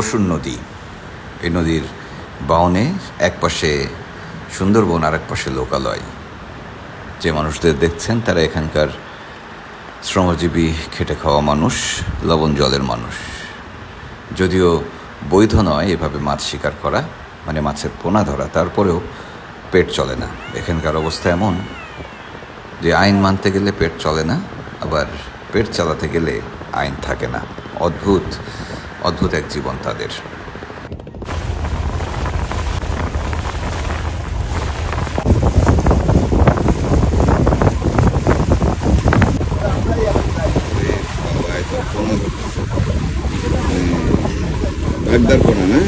পশুর নদী। এই নদীর বাউনে এক পাশে সুন্দরবন আর এক পাশে লোকালয়। যে মানুষদের দেখছেন তারা এখানকার শ্রমজীবী, খেটে খাওয়া মানুষ, লবণ জলের মানুষ। যদিও বৈধ নয় এভাবে মাছ শিকার করা মানে মাছের পোনা ধরা, তারপরেও পেট চলে না। এখানকার অবস্থা এমন যে আইন মানতে গেলে পেট চলে না, আবার পেট চালাতে গেলে আইন থাকে না। অদ্ভুত অদ্ভুত এক জীবন তাদের। ভাগদার করা না